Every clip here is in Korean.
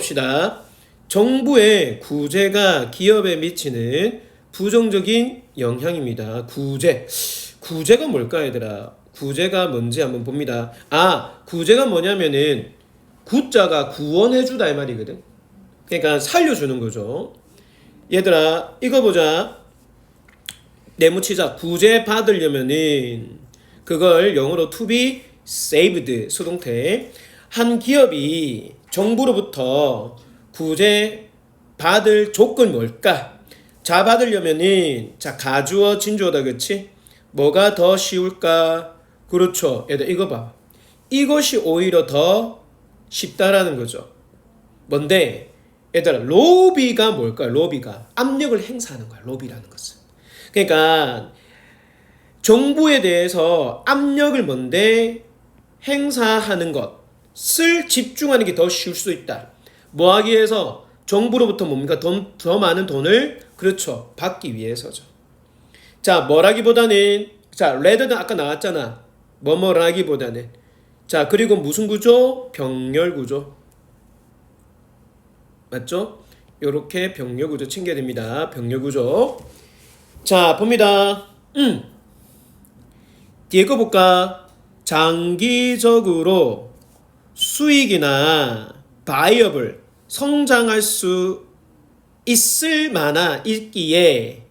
봅시다. 정부의 구제가 기업에 미치는 부정적인 영향입니다. 구제. 구제가 뭘까, 얘들아? 구제가 뭔지 한번 봅니다. 아, 구제가 뭐냐면은 구자가 구원해주다 이 말이거든. 그러니까 살려주는 거죠. 얘들아, 이거 보자. 내무치자 구제 받으려면은 그걸 영어로 to be saved 수동태 한 기업이 정부로부터 구제 받을 조건이 뭘까? 자 받으려면은 자 가주어 진주어다 그치? 뭐가 더 쉬울까? 그렇죠. 얘들 이거 봐. 이것이 오히려 더 쉽다라는 거죠. 뭔데? 얘들아 로비가 뭘까? 로비가 압력을 행사하는 거야. 로비라는 것은. 그러니까 정부에 대해서 압력을 뭔데 행사하는 것 을 집중하는 게 더 쉬울 수 있다. 뭐 하기 위해서 정부로부터 뭡니까 돈, 더 많은 돈을 그렇죠 받기 위해서죠. 자 뭐라기보다는 자 레드는 아까 나왔잖아. 뭐뭐라기보다는 자 그리고 무슨 구조 병렬 구조 맞죠? 요렇게 병렬 구조 챙겨야 됩니다. 병렬 구조. 자, 봅니다. 음. 뒤에 거 볼까? 장기적으로 수익이나 바이업을 성장할 수 있을 만한 있기에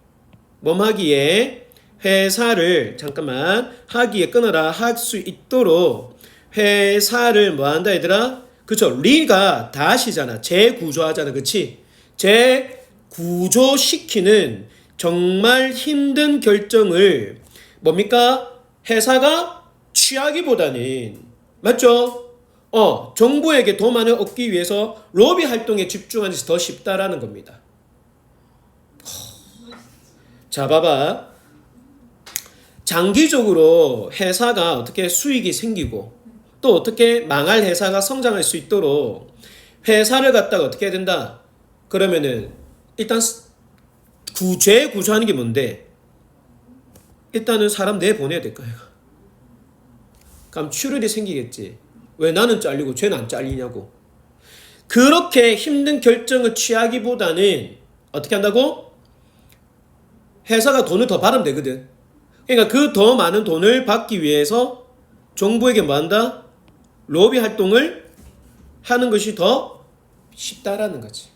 뭐하기에 회사를 잠깐만 하기에 끊어라 할 수 있도록 회사를 뭐 한다 얘들아? 그쵸 리가 다시잖아 재구조하잖아 그치 재구조시키는 정말 힘든 결정을 뭡니까? 회사가 취하기보다는 맞죠? 어, 정부에게 도만을 얻기 위해서 로비 활동에 집중하는 것이 더 쉽다라는 겁니다. 자, 봐봐. 장기적으로 회사가 어떻게 수익이 생기고 또 어떻게 망할 회사가 성장할 수 있도록 회사를 갖다가 어떻게 해야 된다? 그러면은 일단 구제 구조하는 게 뭔데? 일단은 사람 내보내야 될 거야. 그럼 출혈이 생기겠지. 왜 나는 잘리고 쟤는 안 잘리냐고. 그렇게 힘든 결정을 취하기보다는 어떻게 한다고? 회사가 돈을 더 받으면 되거든. 그러니까 그 더 많은 돈을 받기 위해서 정부에게 뭐 한다? 로비 활동을 하는 것이 더 쉽다라는 거지.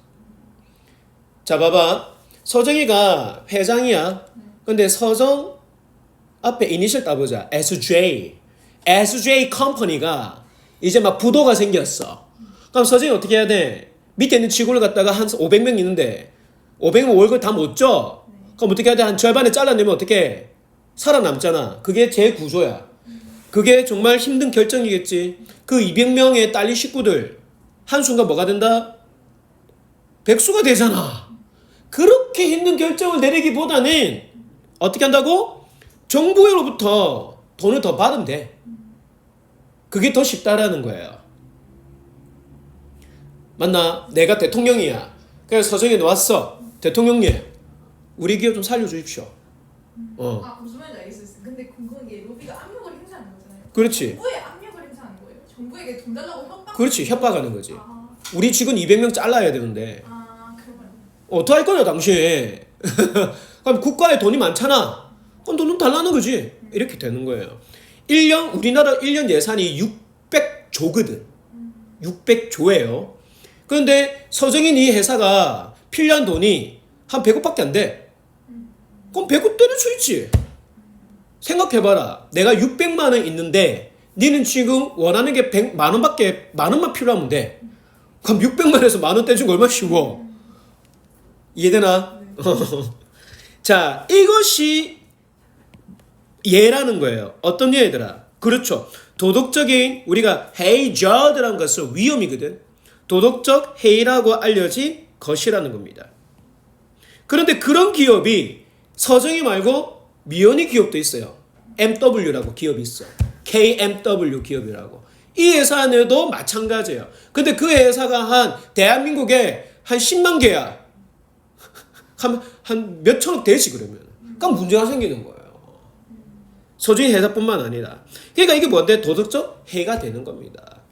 자, 봐봐. 서정이가 회장이야. 근데 서정 앞에 이니셜 따보자. SJ. SJ 컴퍼니가 이제 막 부도가 생겼어. 그럼 서정이 어떻게 해야 돼? 밑에 있는 직원을 갖다가 한 500명 있는데 500명 월급 다 못 줘. 그럼 어떻게 해야 돼? 한 절반에 잘라내면 어떻게 살아남잖아. 그게 제 구조야. 그게 정말 힘든 결정이겠지. 그 200명의 딸린 식구들 한순간 뭐가 된다? 백수가 되잖아. 그렇게 힘든 결정을 내리기보다는 어떻게 한다고? 정부로부터 돈을 더 받으면 돼. 그게 더 쉽다라는 거예요. 맞나? 내가 대통령이야. 그래서 서정에 놓았어. 대통령님, 우리 기업 좀 살려주십시오. 어, 아 무슨 말인지 알겠어요. 근데 궁금한 게 로비가 압력을 행사하는 거잖아요. 그렇지. 정부에 압력을 행사하는 거예요. 정부에게 돈 달라고 협박. 그렇지. 협박하는 거지. 아, 우리 직원 200명 잘라야 되는데 아 그러면 어떡할 거냐 당신. 그럼 국가에 돈이 많잖아. 그럼 돈은 달라는 거지. 이렇게 되는 거예요. 1년 우리나라 1년 예산이 600조거든. 600조예요. 그런데 서정인 이 회사가 필요한 돈이 한 100억밖에 안 돼. 그럼 100억 때릴 수 있지. 생각해봐라. 내가 600만 원 있는데 니는 지금 원하는 게 100만 원밖에 만 원만 필요하면 돼. 그럼 600만 원에서 만 원 떼준 거 얼마 쉬워? 이해되나? 자, 이것이 예라는 거예요. 어떤 예들아? 그렇죠. 도덕적인 우리가 헤이저드라는 것은 위험이거든. 도덕적 해이라고 알려진 것이라는 겁니다. 그런데 그런 기업이 서정이 말고 미연이 기업도 있어요. MW라고 기업이 있어. KMW 기업이라고. 이 회사에도 마찬가지예요. 근데 그 회사가 한 대한민국에 한 10만 개야. 한, 한 몇천억 되지 그러면. 그럼 문제가 생기는 거예요. 서주인 회사뿐만 아니라. 그러니까 이게 뭔데 도덕적 해가 되는 겁니다.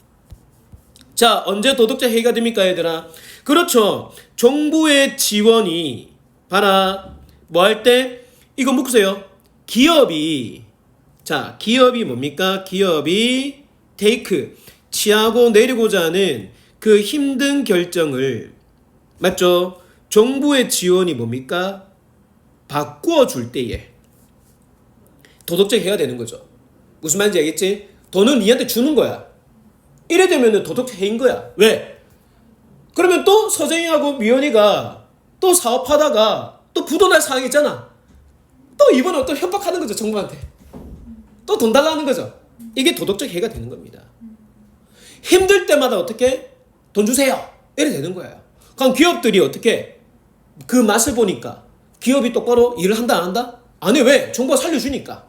자, 언제 도덕적 해이가 됩니까, 얘들아? 그렇죠. 정부의 지원이, 봐라. 뭐 할 때? 이거 묶으세요. 기업이, 자, 기업이 뭡니까? 기업이 테이크, 취하고 내리고자 하는 그 힘든 결정을, 맞죠? 정부의 지원이 뭡니까? 바꾸어 줄 때에 도덕적 해가 되는 거죠. 무슨 말인지 알겠지? 돈은 니한테 주는 거야. 이래 되면 도덕적 해인 거야. 왜? 그러면 또 서정이하고 미연이가 또 사업하다가 또 부도날 상황 있잖아. 또 이번에 또 협박하는 거죠 정부한테. 또 돈 달라는 거죠. 이게 도덕적 해가 되는 겁니다. 힘들 때마다 어떻게 돈 주세요. 이래 되는 거예요. 그럼 기업들이 어떻게 그 맛을 보니까 기업이 똑바로 일을 한다 안 한다? 안 해. 왜? 정부가 살려주니까.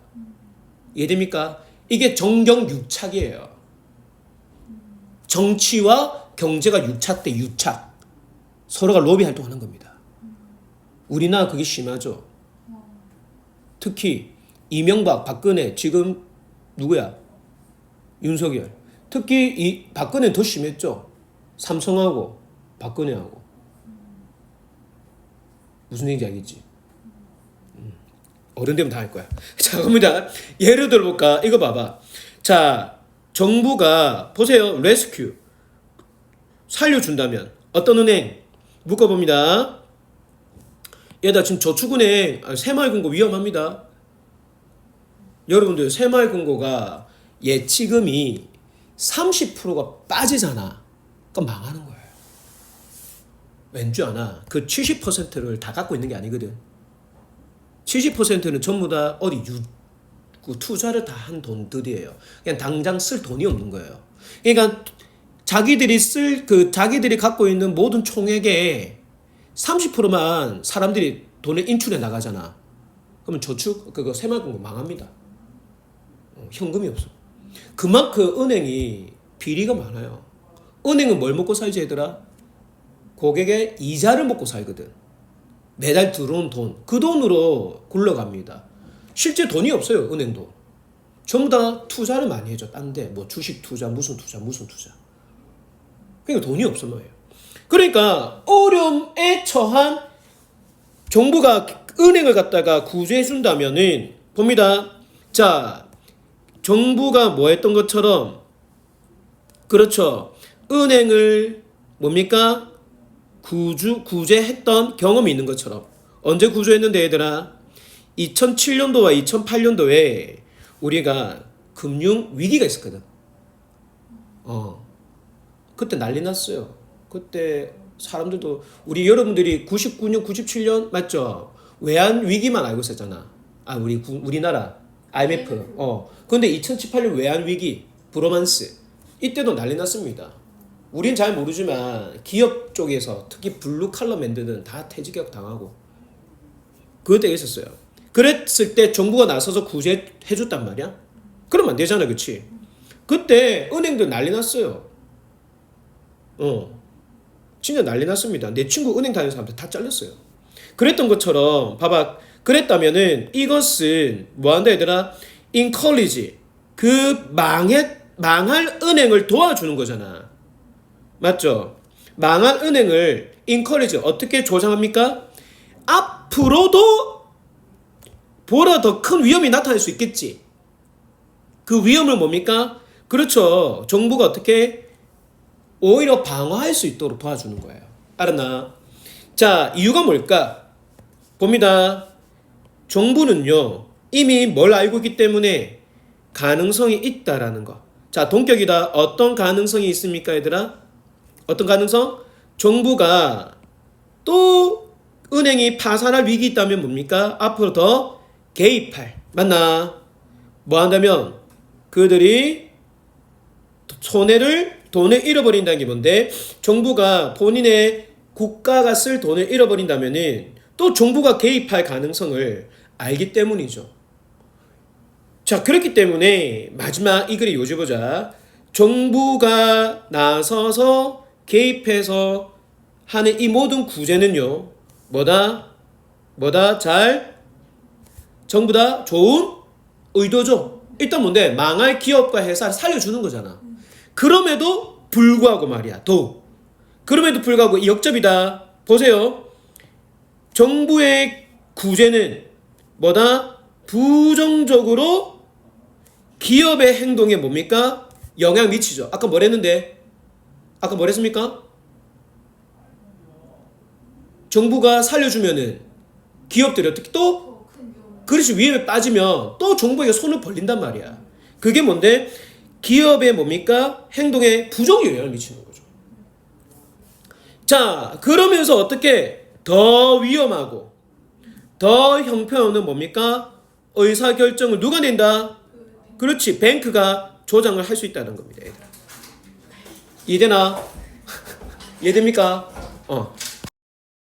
이해됩니까? 이게 정경 유착이에요. 정치와 경제가 유착 대 유착. 서로가 로비 활동하는 겁니다. 우리나라 그게 심하죠. 특히 이명박, 박근혜 지금 누구야? 윤석열. 특히 이 박근혜 더 심했죠. 삼성하고 박근혜하고 무슨 얘기인지 알겠지? 음. 어른 되면 다 할 거야. 자, 갑니다. 예를 들어볼까? 이거 봐봐. 자, 정부가 보세요. 레스큐 살려준다면 어떤 은행 묶어봅니다. 얘다 지금 저축은행 아, 새마을금고 위험합니다. 여러분들 새마을금고가 예치금이 30%가 빠지잖아. 그럼 망하는 거예요. 왠줄 아나? 그 70%를 다 갖고 있는 게 아니거든. 70%는 전부 다 어디 유, 그 투자를 다 한 돈들이에요. 그냥 당장 쓸 돈이 없는 거예요. 그러니까 자기들이 쓸 그 자기들이 갖고 있는 모든 총액의 30%만 사람들이 돈을 인출해 나가잖아. 그러면 저축 그거 새마을금고 망합니다. 어, 현금이 없어. 그만큼 은행이 비리가 많아요. 은행은 뭘 먹고 살지 얘들아? 고객의 이자를 먹고 살거든. 매달 들어온 돈, 그 돈으로 굴러갑니다. 실제 돈이 없어요, 은행도. 전부 다 투자를 많이 해줘, 딴 데. 뭐 주식 투자, 무슨 투자, 무슨 투자. 그러니까 돈이 없어 뭐예요. 그러니까 어려움에 처한 정부가 은행을 갖다가 구제해 준다면은 봅니다. 자, 정부가 뭐 했던 것처럼 그렇죠. 은행을 뭡니까? 구주 구제했던 경험이 있는 것처럼 언제 구조했는데 얘들아 2007년도와 2008년도에 우리가 금융 위기가 있었거든. 어. 그때 난리 났어요. 그때 사람들도 우리 여러분들이 99년, 97년 맞죠? 외환 위기만 알고 있었잖아. 아 우리 구- 우리나라 IMF. 어. 근데 2018년 외환 위기, 브로만스 이때도 난리 났습니다. 우린 잘 모르지만 기업 쪽에서 특히 블루 칼럼 맨들은 다 퇴직격 당하고 그때 있었어요. 그랬을 때 정부가 나서서 구제해 줬단 말이야. 그러면 안 되잖아, 그렇지? 그때 은행들 난리 났어요. 어. 진짜 난리 났습니다. 내 친구 은행 다니는 사람들 다 잘렸어요. 그랬던 것처럼 봐봐. 그랬다면은 이것은 뭐 한다 얘들아? encourage 그 망해 망할 은행을 도와주는 거잖아. 맞죠? 망한 은행을 encourage 어떻게 조장합니까? 앞으로도 보다 더 큰 위험이 나타날 수 있겠지. 그 위험을 뭡니까? 그렇죠. 정부가 어떻게 오히려 방어할 수 있도록 도와주는 거예요. 알았나? 자, 이유가 뭘까? 봅니다. 정부는요, 이미 뭘 알고 있기 때문에 가능성이 있다라는 거. 자, 동격이다. 어떤 가능성이 있습니까, 얘들아? 어떤 가능성? 정부가 또 은행이 파산할 위기 있다면 뭡니까? 앞으로 더 개입할. 맞나? 뭐 한다면 그들이 손해를 돈을 잃어버린다는 게 뭔데 정부가 본인의 국가가 쓸 돈을 잃어버린다면은 또 정부가 개입할 가능성을 알기 때문이죠. 자 그렇기 때문에 마지막 이 글이 요지 보자. 정부가 나서서 개입해서 하는 이 모든 구제는요 뭐다 뭐다 잘 전부 다 좋은 의도죠. 일단 뭔데 망할 기업과 회사를 살려주는 거잖아. 그럼에도 불구하고 말이야. 도. 그럼에도 불구하고 이 역접이다. 보세요. 정부의 구제는 뭐다? 부정적으로 기업의 행동에 뭡니까? 영향 미치죠. 아까 뭐랬는데? 아까 뭐랬습니까? 정부가 살려주면은 기업들이 어떻게 또. 그릇이 위험에 빠지면 또 정부에게 손을 벌린단 말이야. 그게 뭔데? 기업의 뭡니까? 행동에 부정 영향을 미치는 거죠. 자, 그러면서 어떻게 더 위험하고 더 형편없는 뭡니까? 의사 결정을 누가 낸다? 그렇지, 뱅크가 조장을 할 수 있다는 겁니다. 이해되나? 이해됩니까? 어.